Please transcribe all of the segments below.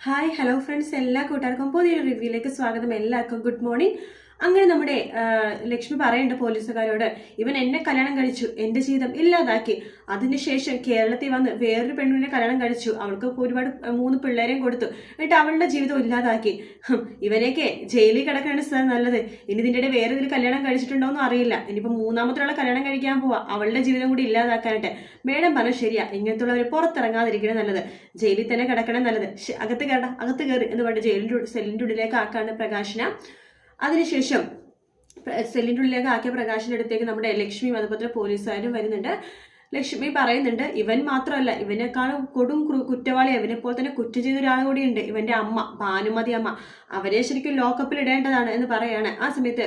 Hi hello friends എല്ലാ കൂട്ടുകാർക്കും പുതിയൊരു റിവ്യൂയിലേക്ക് സ്വാഗതം. എല്ലാവർക്കും ഗുഡ് മോർണിംഗ് അങ്ങനെ നമ്മുടെ ലക്ഷ്മി പറയുന്നുണ്ട് പോലീസുകാരോട് ഇവൻ എന്നെ കല്യാണം കഴിച്ചു എന്റെ ജീവിതം ഇല്ലാതാക്കി. അതിനുശേഷം കേരളത്തിൽ വന്ന് വേറൊരു പെണ്ണിനെ കല്യാണം കഴിച്ചു. അവൾക്ക് ഒരുപാട് മൂന്ന് പിള്ളേരെയും കൊടുത്തു. എന്നിട്ട് അവളുടെ ജീവിതം ഇല്ലാതാക്കി. ഇവനെയൊക്കെ ജയിലിൽ കിടക്കാണ് സാർ നല്ലത്. ഇനി ഇതിന്റെ ഇടയിൽ വേറെ ഇതിൽ കല്യാണം കഴിച്ചിട്ടുണ്ടോയെന്നും അറിയില്ല. ഇനിയിപ്പോൾ മൂന്നാമത്തുള്ള കല്യാണം കഴിക്കാൻ പോവാ. അവളുടെ ജീവിതം കൂടി ഇല്ലാതാക്കാനായിട്ട്. മേഡം പറഞ്ഞു ശരിയാ. ഇങ്ങനത്തുള്ളവർ പുറത്തിറങ്ങാതിരിക്കണേ നല്ലത്. ജയിലിൽ തന്നെ കിടക്കണേ നല്ലത്. അകത്ത് കയറ അകത്ത് കയറി എന്ന് പറഞ്ഞ് ജയിലിന്റെ സെല്ലിന്റെ ഉള്ളിലേക്ക് ആക്കാണ് പ്രകാശന. അതിനുശേഷം സെല്ലിന്റെ ഉള്ളിലേക്ക് ആക്കിയ പ്രകാശിന്റെ അടുത്തേക്ക് നമ്മുടെ ലക്ഷ്മിയും അതുപോലെ പോലീസുകാരും വരുന്നുണ്ട്. ലക്ഷ്മി പറയുന്നുണ്ട് ഇവൻ മാത്രമല്ല ഇവനേക്കാളും കൊടും കുറ്റവാളി അവനെ പോലെ തന്നെ കുറ്റം ചെയ്ത ഒരാൾ കൂടിയുണ്ട്. ഇവന്റെ അമ്മ ഭാനുമതി അമ്മ. അവരെ ശരിക്കും ലോക്കപ്പിൽ ഇടേണ്ടതാണ് എന്ന് പറയാണ്. ആ സമയത്ത്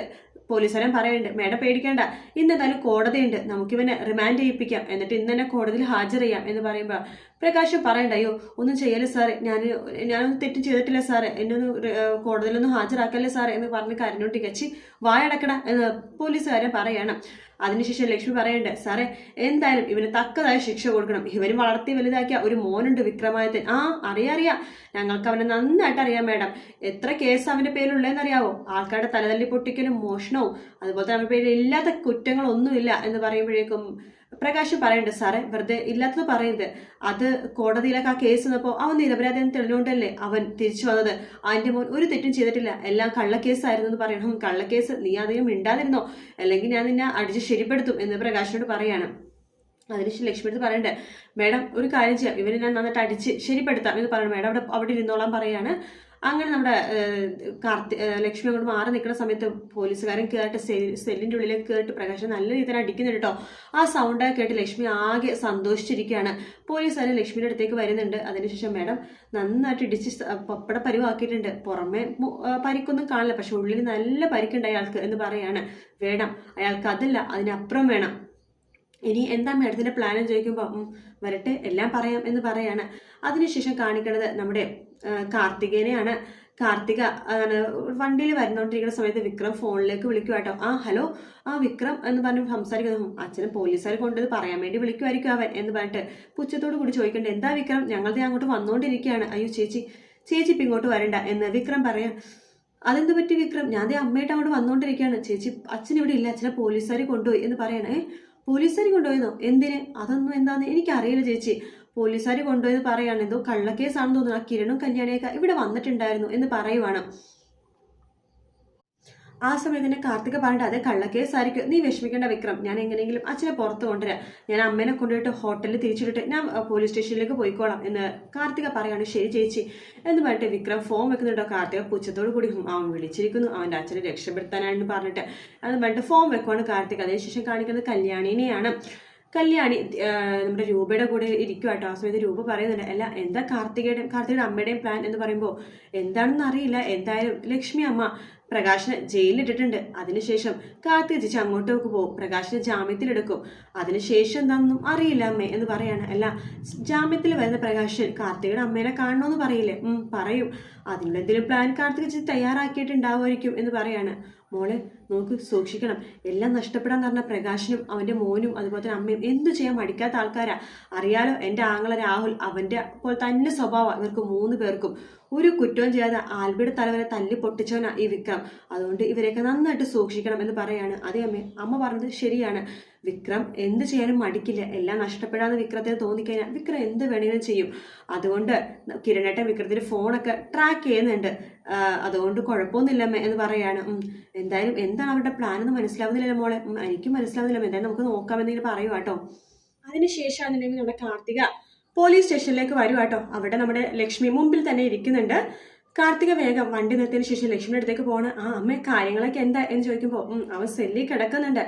പോലീസുകാരൻ പറയുന്നുണ്ട് മേഡം പേടിക്കേണ്ട. ഇന്ന് എന്തായാലും കോടതിയുണ്ട്. നമുക്കിവനെ റിമാൻഡ് ചെയ്യിപ്പിക്കാം. എന്നിട്ട് ഇന്ന് തന്നെ കോടതിയിൽ ഹാജർ ചെയ്യാം എന്ന് പറയുമ്പോൾ പ്രകാശ് പറയണ്ട അയ്യോ ഒന്നും ചെയ്യല്ലേ സാറേ ഞാൻ ഞാനൊന്നും തെറ്റ് ചെയ്തിട്ടില്ല സാറേ എന്നെ ഒന്ന് കോടതിയിലൊന്നും ഹാജരാക്കല്ലേ സാറേ എന്ന് പറഞ്ഞ് കരഞ്ഞോട്ട് കച്ചി വായടക്കട എന്ന് പോലീസുകാരെ പറയണം. അതിനുശേഷം ലക്ഷ്മി പറയണ്ടേ സാറേ എന്തായാലും ഇവന് തക്കതായ ശിക്ഷ കൊടുക്കണം. ഇവന് വളർത്തി വലുതാക്കിയ ഒരു മോനുണ്ട് വിക്രമാദിത്യൻ. ആ അറിയാം അറിയാം. ഞങ്ങൾക്ക് അവനെ നന്നായിട്ട് അറിയാം മാഡം എത്ര കേസ് അവന്റെ പേരിലുള്ളതെന്ന് അറിയാവോ ആൾക്കാരുടെ തലതല്ലി പൊട്ടിക്കലും മോഷണവും. അതുപോലെ തന്നെ അവരുടെ പേരിൽ ഇല്ലാത്ത കുറ്റങ്ങളൊന്നുമില്ല എന്ന് പറയുമ്പോഴേക്കും പ്രകാശ് പറയണ്ടേ സാറേ വെറുതെ ഇല്ലാത്തത് പറയരുത്. അത് കോടതിയിലൊക്കെ ആ കേസ് വന്നപ്പോൾ അവൻ നിരപരാധിയെന്ന് തെളിഞ്ഞുകൊണ്ടല്ലേ അവൻ തിരിച്ചു വന്നത്. അതിന്റെ മോൻ ഒരു തെറ്റും ചെയ്തിട്ടില്ല. എല്ലാം കള്ളക്കേസായിരുന്നു എന്ന് പറയണം. കള്ളക്കേസ് നീ അധികം മിണ്ടാതിരുന്നോ? അല്ലെങ്കിൽ ഞാൻ നിന്നെ അടിച്ച് ശരിപ്പെടുത്തും എന്ന് പ്രകാശിനോട് പറയാണ്. അതിനുശേഷം ലക്ഷ്മി അടുത്ത് പറയണ്ടേ മേഡം ഒരു കാര്യം ചെയ്യാം. ഇവനെ ഞാൻ നന്നായിട്ട് അടിച്ച് ശരിപ്പെടുത്താം എന്ന് പറയണം. മേഡം അവിടെ അവിടെ ഇരുന്നോളാൻ പറയാണ്. അങ്ങനെ നമ്മുടെ കാർത്തി ലക്ഷ്മി അങ്ങോട്ട് മാറി നിൽക്കുന്ന സമയത്ത് പോലീസുകാരൻ കേട്ട് സെല്ലിന്റെ ഉള്ളിലേക്ക് കേട്ട് പ്രകാശം നല്ല രീതിയിൽ അടിക്കുന്നുണ്ട് കേട്ടോ. ആ സൗണ്ട് കേട്ട് ലക്ഷ്മി ആകെ സന്തോഷിച്ചിരിക്കുകയാണ്. പോലീസുകാരൻ ലക്ഷ്മിയുടെ അടുത്തേക്ക് വരുന്നുണ്ട്. അതിനുശേഷം മേഡം നന്നായിട്ട് ഇടിച്ച് പപ്പട പരിവാക്കിയിട്ടുണ്ട്. പുറമെ പരിക്കൊന്നും കാണില്ല. പക്ഷെ ഉള്ളിൽ നല്ല പരിക്കുണ്ട് അയാൾക്ക് എന്ന് പറയാണ്. വേണം അയാൾക്ക് അതല്ല അതിനപ്പുറം വേണം. ഇനി എന്താ മേഡത്തിന്റെ പ്ലാൻ എന്ന് ചോദിക്കുമ്പോൾ വരട്ടെ എല്ലാം പറയാം എന്ന് പറയാണ്. അതിനുശേഷം കാണിക്കുന്നത് നമ്മുടെ കാർത്തികേനെയാണ്. കാർത്തിക വണ്ടിയിൽ വരുന്നോണ്ടിരിക്കുന്ന സമയത്ത് വിക്രം ഫോണിലേക്ക് വിളിക്കുമായിട്ടോ ആ ഹലോ ആ വിക്രം എന്ന് പറഞ്ഞ് സംസാരിക്കുന്നു. അച്ഛനും പോലീസുകാർ കൊണ്ടത് പറയാൻ വേണ്ടി വിളിക്കുമായിരിക്കും അവൻ എന്ന് പറഞ്ഞിട്ട് പുച്ഛത്തോട് കൂടി ചോദിക്കേണ്ടത് എന്താ വിക്രം? ഞങ്ങളുടെ അങ്ങോട്ട് വന്നുകൊണ്ടിരിക്കുകയാണ് അയ്യോ ചേച്ചി ചേച്ചി ഇപ്പം ഇങ്ങോട്ട് വരണ്ട. എന്ന് വിക്രം പറയാം അതെന്ത് പറ്റി വിക്രം? ഞാൻ ദേ അമ്മയായിട്ട് അങ്ങോട്ട് വന്നുകൊണ്ടിരിക്കുകയാണ് ചേച്ചി അച്ഛൻ ഇവിടെ ഇല്ല. അച്ഛനെ പോലീസുകാർ കൊണ്ടുപോയി. എന്ന് പറയണേ. പോലീസുകാർ കൊണ്ടുപോയെന്നോ? എന്തിന്? അതൊന്നും എന്താന്ന് എനിക്കറിയില്ല ചേച്ചി. പോലീസുകാർ കൊണ്ടുപോയത് പറയാണ് എന്തോ കള്ളക്കേസാണെന്ന് തോന്നുന്നു. ആ കിരണും കല്യാണിയൊക്കെ ഇവിടെ വന്നിട്ടുണ്ടായിരുന്നു എന്ന് പറയുവാണ്. ആ സമയത്ത് തന്നെ കാർത്തിക പറഞ്ഞിട്ട് അതേ കള്ളക്കേസായിരിക്കും. നീ വിഷമിക്കേണ്ട വിക്രം. ഞാൻ എങ്ങനെയെങ്കിലും അച്ഛനെ പുറത്ത് കൊണ്ടുവരാം. ഞാൻ അമ്മേനെ കൊണ്ടുപോയിട്ട് ഹോട്ടലിൽ തിരിച്ചിട്ട് ഞാൻ പോലീസ് സ്റ്റേഷനിലേക്ക് പോയിക്കോളാം എന്ന് കാർത്തിക പറയാണ് ശരി ചേച്ചി. എന്ന് പറഞ്ഞിട്ട് വിക്രം ഫോം വെക്കുന്നുണ്ടോ? കാർത്തിക പുച്ഛത്തോടു കൂടി "ഹും, അവൻ വിളിച്ചിരിക്കുന്നു. അവന്റെ അച്ഛനെ രക്ഷപ്പെടുത്താനാണെന്ന് പറഞ്ഞിട്ട്. അത് പറഞ്ഞിട്ട് ഫോം വെക്കുവാണ് കാർത്തിക. അതിനുശേഷം കാണിക്കുന്നത് കല്യാണിനെയാണ്. കല്യാണി നമ്മുടെ രൂപയുടെ കൂടെ ഇരിക്കുവാട്ടോ കേട്ടോ. ആ സമയത്ത് രൂപ പറയുന്നുണ്ട് അല്ല എന്താ കാർത്തികയുടെ കാർത്തികയുടെ അമ്മയുടെയും പ്ലാൻ എന്ന് പറയുമ്പോൾ എന്താണെന്ന് അറിയില്ല എന്തായാലും ലക്ഷ്മി അമ്മ പ്രകാശിനെ ജയിലിലിട്ടിട്ടുണ്ട്. അതിനുശേഷം കാത്തിരിച്ച് ചേച്ചി അങ്ങോട്ടേക്ക് പോകും. പ്രകാശിനെ ജാമ്യത്തിലെടുക്കും. അതിനുശേഷം എന്താണെന്നും അറിയില്ല അമ്മേ എന്ന് പറയാണ്. അല്ല ജാമ്യത്തിൽ വരുന്ന പ്രകാശൻ കാർത്തികയുടെ അമ്മേനെ കാണണമെന്ന് പറയില്ലേ? പറയും. അതിനുള്ള എന്തെങ്കിലും പ്ലാൻ കാർത്തിക ചേച്ചി തയ്യാറാക്കിയിട്ടുണ്ടാവുമായിരിക്കും എന്ന് പറയാണ്. മോളെ നോക്ക് സൂക്ഷിക്കണം. എല്ലാം നഷ്ടപ്പെടാൻ പറഞ്ഞ പ്രകാശനും അവന്റെ മോനും അതുപോലെ തന്നെ അമ്മയും എന്തു ചെയ്യാൻ മടിക്കാത്ത ആൾക്കാരാ. അറിയാലോ എന്റെ ആങ്ങള രാഹുൽ അവന്റെ പോലെ തന്നെ സ്വഭാവം. ഇവർക്ക് മൂന്ന് പേർക്കും ഒരു കുറ്റവും ചെയ്യാതെ ആൽബിയുടെ തലവരെ തല്ലി പൊട്ടിച്ചവനാ ഈ വിക്രം. അതുകൊണ്ട് ഇവരെയൊക്കെ നന്നായിട്ട് സൂക്ഷിക്കണം എന്ന് പറയാണ്. അതേ അമ്മ അമ്മ പറഞ്ഞത് ശരിയാണ്. വിക്രം എന്ത് ചെയ്യാനും മടിക്കില്ല. എല്ലാം നഷ്ടപ്പെടാന്ന് വിക്രത്തിന് തോന്നിക്കഴിഞ്ഞാൽ വിക്രം എന്ത് വേണമെങ്കിലും ചെയ്യും. അതുകൊണ്ട് കിരണേട്ടൻ വിക്രത്തിന്റെ ഫോണൊക്കെ ട്രാക്ക് ചെയ്യുന്നുണ്ട്. അതുകൊണ്ട് കുഴപ്പമൊന്നുമില്ല അമ്മ എന്ന് പറയാണ്. എന്തായാലും എന്താണ് അവരുടെ പ്ലാൻ എന്ന് മനസ്സിലാവുന്നില്ലല്ലോ മോളെ. എനിക്കും മനസ്സിലാവുന്നില്ല. എന്തായാലും നമുക്ക് നോക്കാമെന്നെങ്കിലും പറയുക കേട്ടോ. അതിനുശേഷമാണെന്നുണ്ടെങ്കിൽ നമ്മുടെ കാർത്തിക പോലീസ് സ്റ്റേഷനിലേക്ക് വരും കേട്ടോ. അവിടെ നമ്മുടെ ലക്ഷ്മി മുമ്പിൽ തന്നെ ഇരിക്കുന്നുണ്ട്. കാർത്തിക വേഗം വണ്ടി നിർത്തിയതിനു ശേഷം ലക്ഷ്മിയുടെ അടുത്തേക്ക് പോകണം ആ അമ്മ കാര്യങ്ങളൊക്കെ എന്താ എന്ന് ചോദിക്കുമ്പോൾ അവൻ സെല്ലിൽ കിടക്കുന്നുണ്ട്.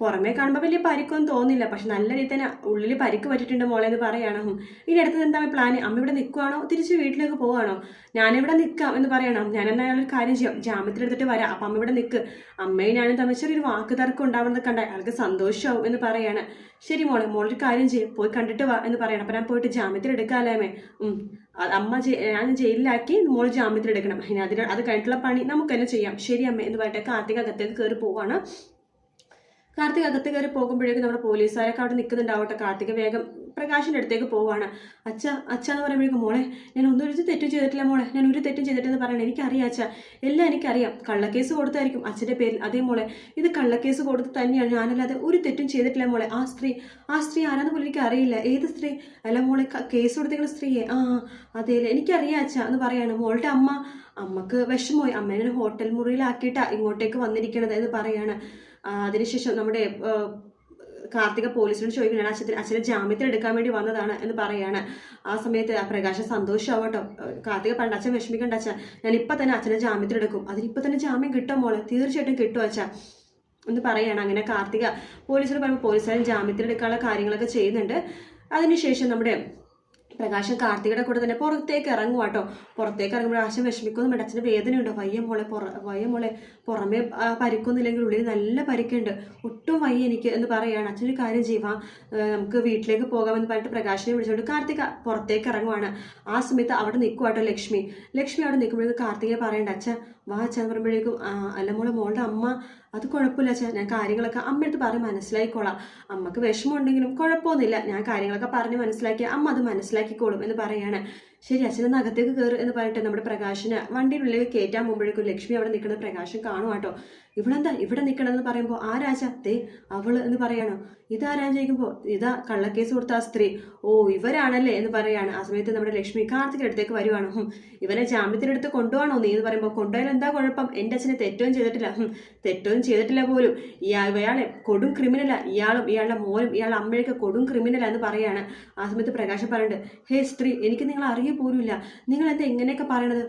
പുറമേ കാണുമ്പോൾ വലിയ പരിക്കൊന്നും തോന്നില്ല. പക്ഷെ നല്ല രീതിയിൽ തന്നെ ഉള്ളിൽ പരിക്ക് പറ്റിയിട്ടുണ്ട് മോളെ എന്ന് പറയണം. ഇനി അടുത്തത് എന്താ പ്ലാൻ അമ്മ ഇവിടെ നിൽക്കുവാണോ തിരിച്ച് വീട്ടിലേക്ക് പോവാണോ? ഞാനിവിടെ നിൽക്കാം എന്ന് പറയണം ഞാൻ എന്നാൽ ഒരു കാര്യം ചെയ്യാം. ജാമ്യത്തിൽ എടുത്തിട്ട് വരാം. അപ്പം അമ്മ ഇവിടെ നിൽക്ക് അമ്മയും ഞാനും തമ്മിൽ ചെറിയൊരു വാക്ക് തർക്കം ഉണ്ടാവുന്നത് കണ്ട അയാൾക്ക് സന്തോഷമാവും എന്ന് പറയാണ് ശരി മോളെ മോളൊരു കാര്യം ചെയ്യും. പോയി കണ്ടിട്ട് വാ എന്ന് പറയണം അപ്പം ഞാൻ പോയിട്ട് ജാമ്യത്തിൽ എടുക്കാമല്ലേ അമ്മ? ഞാൻ ജയിലിലാക്കി മോൾ ജാമ്യത്തിൽ എടുക്കണം. അതിന് അത് കഴിഞ്ഞിട്ടുള്ള പണി നമുക്ക് തന്നെ ചെയ്യാം. ശരി അമ്മ എന്ന് പറഞ്ഞിട്ട് കാർത്തിക അകത്തേക്ക് കയറി പോവാണ്. കാർത്തിക് അകത്ത് കയറി പോകുമ്പോഴേക്കും നമ്മുടെ പോലീസുകാരൊക്കെ അവിടെ നിൽക്കുന്നുണ്ടാവട്ടെ. കാർത്തിക വേഗം പ്രകാശിന്റെ അടുത്തേക്ക് പോവാണ്. അച്ഛ അച്ഛ എന്ന് പറയുമ്പോഴേക്കും മോളെ ഞാൻ ഒന്നും ഒരു തെറ്റും ചെയ്തിട്ടില്ല മോളെ. ഞാൻ ഒരു തെറ്റും ചെയ്തിട്ടെന്ന് പറയണേ. എനിക്കറിയാം അച്ഛ. എല്ലാം എനിക്കറിയാം. കള്ളക്കേസ് കൊടുത്തായിരിക്കും അച്ഛന്റെ പേരിൽ. അതേ മോളെ ഇത് കള്ളക്കേസ് കൊടുത്ത് തന്നെയാണ്. ഞാനല്ലാതെ ഒരു തെറ്റും ചെയ്തിട്ടില്ല മോളെ. ആ സ്ത്രീ ആ സ്ത്രീ ആരാന്ന് പോലും എനിക്ക് അറിയില്ല ഏത് സ്ത്രീ? അല്ല മോളെ കേസ് കൊടുത്തേക്കുന്ന സ്ത്രീയെ. ആ അതേ എനിക്കറിയാം അച്ഛ എന്ന് പറയാണ്. മോളുടെ അമ്മ അമ്മയ്ക്ക് വിഷമമായി. അമ്മേനെ ഹോട്ടൽ മുറിയിലാക്കിയിട്ടാണ് ഇങ്ങോട്ടേക്ക് വന്നിരിക്കണത് എന്ന് പറയാണ്. അതിനുശേഷം നമ്മുടെ കാർത്തിക പോലീസിനോട് ചോദിക്കുകയാണ് അച്ഛൻ അച്ഛനെ ജാമ്യത്തിൽ എടുക്കാൻ വേണ്ടി വന്നതാണ് എന്ന് പറയാണ്. ആ സമയത്ത് ആ പ്രകാശം സന്തോഷമാവട്ടോ കാർത്തിക പണ്ട് അച്ഛൻ വിഷമിക്കണ്ട അച്ഛൻ ഞാൻ ഇപ്പം തന്നെ അച്ഛനെ ജാമ്യത്തിൽ എടുക്കും. അതിനിപ്പോ തന്നെ ജാമ്യം കിട്ടും മോളെ. തീർച്ചയായിട്ടും കിട്ടും അച്ഛ. എന്ന് പറയാണ്. അങ്ങനെ കാർത്തിക പോലീസിനോട് പറയുമ്പോൾ പോലീസുകാരൻ ജാമ്യത്തിൽ എടുക്കാനുള്ള കാര്യങ്ങളൊക്കെ ചെയ്യുന്നുണ്ട്. അതിനുശേഷം നമ്മുടെ പ്രകാശം കാർത്തികയുടെ കൂടെ തന്നെ പുറത്തേക്ക് ഇറങ്ങും കേട്ടോ പുറത്തേക്ക് ഇറങ്ങുമ്പോൾ ആശം വിഷമിക്കുന്നു. അച്ഛന് ഉണ്ടോ വയ്യ മോളെ പുറ വയ്യ മോളെ പുറമേ പരിക്കൊന്നില്ലെങ്കിൽ ഉള്ളിൽ നല്ല പരിക്കുണ്ട്. ഒട്ടും വയ്യ എനിക്ക് എന്ന് പറയുകയാണ് അച്ഛനൊരു കാര്യം ചെയ്യുക നമുക്ക് വീട്ടിലേക്ക് പോകാമെന്ന് പറഞ്ഞിട്ട് പ്രകാശിനെ വിളിച്ചുകൊണ്ട് കാർത്തിക പുറത്തേക്ക് ഇറങ്ങുവാണ്. ആ സമയത്ത് അവിടെ നിൽക്കും കേട്ടോ ലക്ഷ്മി. ലക്ഷ്മി അവിടെ നിൽക്കുമ്പോഴേക്കും കാർത്തികയെ പറയണ്ട അച്ഛൻ വാ അച്ഛൻ പറയുമ്പോഴേക്കും അല്ല മോളെ മോളുടെ അമ്മ അത് കുഴപ്പമില്ല അച്ഛാ. ഞാൻ കാര്യങ്ങളൊക്കെ അമ്മയടുത്ത് പറഞ്ഞ് മനസ്സിലാക്കിക്കോളാം അമ്മയ്ക്ക് വിഷമമുണ്ടെങ്കിലും കുഴപ്പമൊന്നുമില്ല. ഞാൻ കാര്യങ്ങളൊക്കെ പറഞ്ഞ് മനസ്സിലാക്കി അമ്മ അത് മനസ്സിലാക്കിക്കോളും എന്ന് പറയാണ്. ശരി അച്ഛനൊന്ന് അകത്തേക്ക് കയറും എന്ന് പറഞ്ഞിട്ട് നമ്മുടെ പ്രകാശിന്. വണ്ടിയിലുള്ളിൽ കയറ്റാൻ പോകുമ്പോഴേക്കും ലക്ഷ്മി അവിടെ നിൽക്കുന്ന പ്രകാശം കാണും കേട്ടോ ഇവളെന്താ ഇവിടെ നിൽക്കണമെന്ന് പറയുമ്പോൾ ആ രാജ തേ അവൾ എന്ന് പറയണോ. ഇതാരാന്ന് ചോദിക്കുമ്പോൾ ഇതാ കള്ളക്കേസ് കൊടുത്ത ആ സ്ത്രീ. ഓ ഇവരാണല്ലേ എന്ന് പറയാണ്. ആ സമയത്ത് നമ്മുടെ ലക്ഷ്മി കാർത്തിക അടുത്തേക്ക് വരുവാണ്. ഇവനെ ജാമ്യത്തിനടുത്ത് കൊണ്ടുപോകണോ നീ? എന്ന് പറയുമ്പോൾ കൊണ്ടുപോയാൽ എന്താ കുഴപ്പം? എന്റെ അച്ഛനെ തെറ്റവും ചെയ്തിട്ടില്ല. തെറ്റവും ചെയ്തിട്ടില്ല പോലും. ഇയാൾ ഇയാളെ കൊടും ക്രിമിനലാ. ഇയാളും ഇയാളുടെ മോനും ഇയാളുടെ അമ്മയൊക്കെ കൊടും ക്രിമിനലാ എന്ന് പറയാണ്. ആ സമയത്ത് പ്രകാശം പറയുന്നുണ്ട് ഹേ സ്ത്രീ എനിക്ക് നിങ്ങൾ അറിയ പോലുമില്ല. നിങ്ങൾ എന്താ ഇങ്ങനെയൊക്കെ പറയണത്?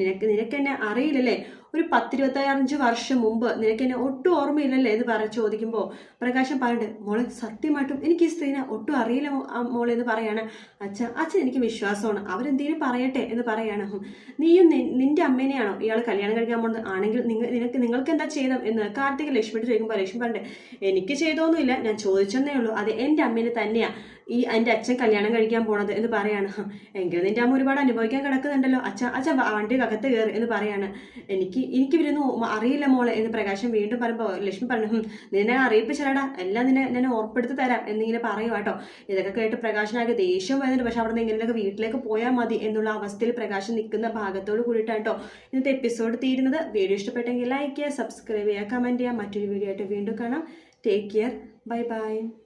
നിനക്ക് നിനക്ക് എന്നെ അറിയില്ലല്ലേ? ഒരു പത്തിരുപത്തഞ്ച് വർഷം മുമ്പ് നിനക്ക് എന്നെ ഒട്ടും ഓർമ്മയില്ലല്ലേ എന്ന് പറ ചോദിക്കുമ്പോൾ പ്രകാശം പറയുന്നുണ്ട് മോളെ സത്യമായിട്ടും എനിക്ക് ഈ സ്ത്രീനെ ഒട്ടും അറിയില്ല മോളെ എന്ന് പറയാണ് അച്ഛ അച്ഛൻ എനിക്ക് വിശ്വാസമാണ്. അവരെന്തെങ്കിലും പറയട്ടെ എന്ന് പറയാണ്. നീയും നിന്റെ അമ്മേനെയാണോ ഇയാൾ കല്യാണം കഴിക്കാൻ പോകുന്നത് ആണെങ്കിൽ നിനക്ക് നിങ്ങൾക്ക് എന്താ ചെയ്യണം എന്ന് കാർത്തിക ലക്ഷ്മിയോട് ചോദിക്കുമ്പോൾ ലക്ഷ്മി പറഞ്ഞിട്ട് എനിക്ക് ചെയ്തോന്നുമില്ല ഞാൻ ചോദിച്ചെന്നേ ഉള്ളൂ. അത് എന്റെ അമ്മേനെ തന്നെയാ. ഈ എന്റെ അച്ഛൻ കല്യാണം കഴിക്കാൻ പോണത് എന്ന് പറയാണ്. എങ്കിൽ നിന്റെ അമ്മ ഒരുപാട് അനുഭവിക്കാൻ കിടക്കുന്നുണ്ടല്ലോ. അച്ഛ അച്ഛ വണ്ടി അകത്ത് കയറി എന്ന് പറയാണ്. എനിക്ക് എനിക്ക് ഇവരൊന്നും അറിയില്ല മോളെ എന്ന് പ്രകാശം വീണ്ടും പറയുമ്പോൾ ലക്ഷ്മി പറഞ്ഞു "ഹും, നിന്നെ അറിയിപ്പിച്ചാടാ എല്ലാം നിന്നെ ഞാൻ ഓർപ്പെടുത്തി തരാം എന്നിങ്ങനെ പറയും കേട്ടോ ഇതൊക്കെ കേട്ട് പ്രകാശനാകെ ദേഷ്യം വരുന്നുണ്ട്. പക്ഷെ അവിടെ നിന്ന് ഇങ്ങനെയൊക്കെ വീട്ടിലേക്ക് പോയാൽ മതി എന്നുള്ള അവസ്ഥയിൽ പ്രകാശം നിൽക്കുന്ന ഭാഗത്തോട് കൂടിയിട്ടാണ് കേട്ടോ ഇന്നത്തെ എപ്പിസോഡ് തീരുന്നത്. വീഡിയോ ഇഷ്ടപ്പെട്ടെങ്കിൽ ലൈക്ക് ചെയ്യുക സബ്സ്ക്രൈബ് ചെയ്യുക കമന്റ് ചെയ്യുക. മറ്റൊരു വീഡിയോ ആയിട്ട് വീണ്ടും കാണാം. Take care bye bye